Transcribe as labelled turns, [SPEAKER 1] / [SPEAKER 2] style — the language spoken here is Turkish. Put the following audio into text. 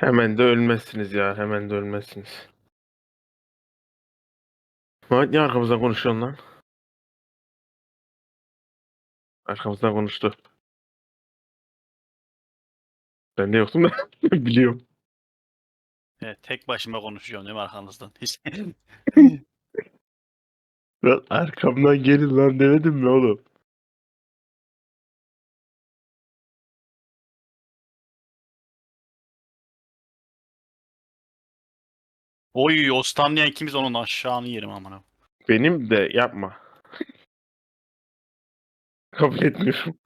[SPEAKER 1] Hemen de ölmezsiniz ya. Hemen de ölmezsiniz. Mehmet niye arkamızdan konuşuyorsun lan? Arkamızdan konuştu. Ben de yoktum da biliyorum.
[SPEAKER 2] Evet, tek başıma konuşuyorum değil mi arkanızdan? Hiç...
[SPEAKER 1] Lan arkamdan gelin lan demedim mi oğlum?
[SPEAKER 2] Oy o ikimiz onun aşağını yerim amına.
[SPEAKER 1] Benim de yapma. Kabul etmiyorum.